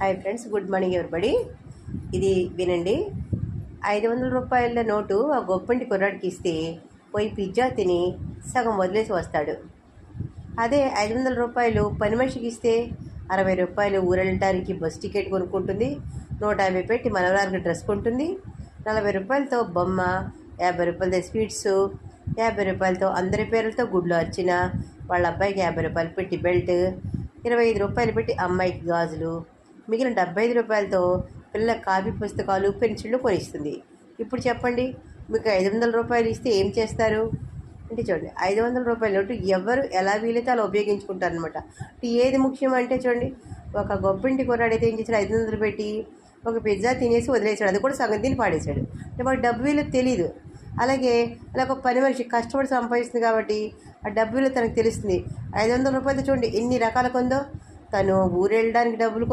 Hi friends good morning everybody? ఇది వినండి. ఐదు వందల రూపాయల నోటు ఆ గొప్పంటి కుర్రాడికి ఇస్తే పోయి పిజ్జా తిని సగం వదిలేసి వస్తాడు. అదే ఐదు వందల రూపాయలు పని మనిషికి ఇస్తే అరవై రూపాయలు ఊరెళ్ళటానికి బస్ టికెట్ కొనుక్కుంటుంది. నూట యాభై పెట్టి మనవరానికి డ్రెస్ కొంటుంది. నలభై రూపాయలతో బొమ్మ యాభై రూపాయలతో స్వీట్స్ యాభై రూపాయలతో అందరి పేర్లతో గుడ్లు వచ్చిన వాళ్ళ అబ్బాయికి యాభై రూపాయలు పెట్టి బెల్ట్ ఇరవై ఐదు రూపాయలు పెట్టి అమ్మాయికి గాజులు మిగిలిన డెబ్బై ఐదు రూపాయలతో పిల్లల కాపీ పుస్తకాలు పెన్సిళ్ళు కొనిస్తుంది. ఇప్పుడు చెప్పండి మీకు ఐదు వందల రూపాయలు ఇస్తే ఏం చేస్తారు? అంటే చూడండి ఐదు వందల రూపాయల నోటు ఎవరు ఎలా వీలైతే అలా ఉపయోగించుకుంటారు అనమాట ఏది ముఖ్యం అంటే చూడండి ఒక గొప్పింటి కొరాడైతే ఏం చేశాడు ఐదు వందలు పెట్టి ఒక పిజ్జా తినేసి వదిలేసాడు అది కూడా సగం తిని పాడేశాడు. అంటే వాడు డబ్బు విలువ తెలియదు అలాగే అలా ఒక పని మనిషి కష్టపడి సంపాదిస్తుంది కాబట్టి ఆ డబ్బు విలువ తనకు తెలుస్తుంది. ఐదు వందల రూపాయలతో చూడండి ఎన్ని రకాల కొందో తను ఊరు వెళ్ళడానికి డబ్బులు